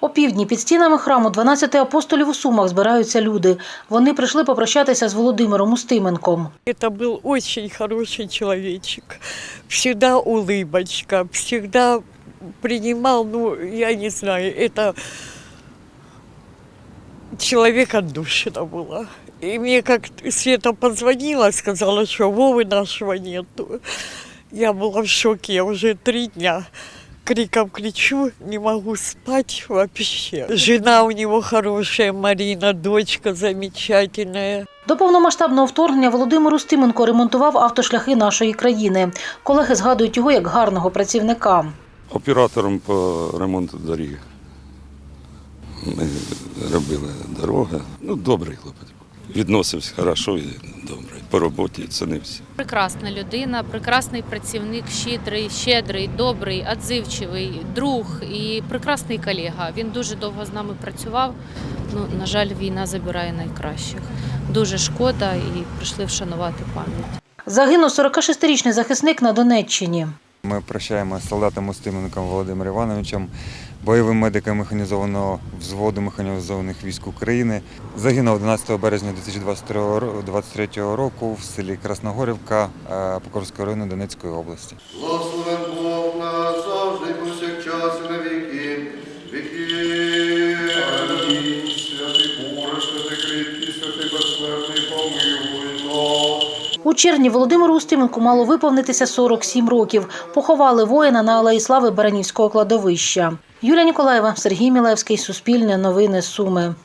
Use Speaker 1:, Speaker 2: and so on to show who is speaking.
Speaker 1: Опівдні під стінами храму 12 апостолів у Сумах збираються люди. Вони прийшли попрощатися з Володимиром Устименком.
Speaker 2: Это был очень хороший человечек. Всегда улыбочка, всегда принимал, ну, я не знаю, это человек отдушина была. И мне как Света позвонила, сказала, что Вовы нашего нету. Я была в шоке, я уже три дня криком кричу, не могу спать вообще. Жена у него хорошая, Марина, дочка замечательная.
Speaker 1: До повномасштабного вторгнення Володимир Устименко ремонтував автошляхи нашої країни. Колеги згадують його як гарного працівника.
Speaker 3: оператором по ремонту доріг. Ми робили дороги. Ну, добрий хлопець. Відносився хорошо і добре. По роботі цінився.
Speaker 4: Прекрасна людина, прекрасний працівник, щедрий, щедрий, добрий, адзивчивий, друг і прекрасний колега. Він дуже довго з нами працював. Ну, на жаль, війна забирає найкращих. Дуже шкода і прийшли вшанувати пам'ять.
Speaker 1: Загинув 46-річний захисник на Донеччині.
Speaker 5: Ми прощаємо з солдатом Устименком Володимиром Івановичем, бойовим медиком механізованого взводу механізованих військ України. Загинув 11 березня 2023 року в селі Красногорівка е, Покровського району Донецької області.
Speaker 6: Благословен Бог назавжди, і повсякчас і на віки. Віки. Святий Боже, святий кріпкий, святий безсмертний, помилуй нас.
Speaker 1: У червні Володимиру Устименку мало виповнитися 47 років. Поховали воїна на Алеї Слави Баранівського кладовища. Юлія Ніколаєва, Сергій Мілевський, Суспільне новини Суми.